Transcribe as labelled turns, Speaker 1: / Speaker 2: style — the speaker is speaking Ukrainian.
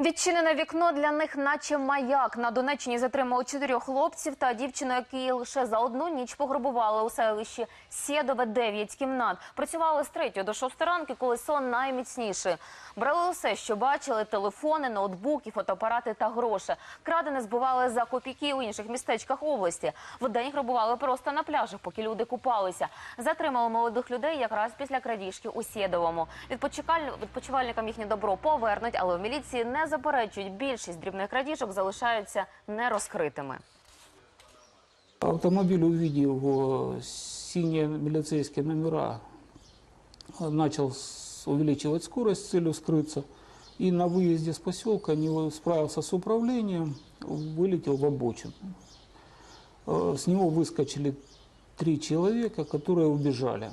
Speaker 1: Відчинене вікно для них, наче маяк. На Донеччині затримали чотирьох хлопців та дівчину, які лише за одну ніч пограбували у селищі Сєдове 9 кімнат. Працювали з 3 до 6 ранку, коли сон найміцніший. Брали усе, що бачили: телефони, ноутбуки, фотоапарати та гроші. Крадене збивали за копійки у інших містечках області. Вдень грабували просто на пляжах, поки люди купалися. Затримали молодих людей якраз після крадіжки у Сєдовому. Відпочивальникам їхнє добро повернуть, але в міліції не заперечують. Більшість дрібних крадіжок залишаються нерозкритими.
Speaker 2: Автомобиль, увидев э, синие милицейские номера, э, начал с- увеличивать скорость с целью скрыться. И на выезде с поселка не справился с управлением, вылетел в обочину. Э, С него выскочили три человека, которые убежали.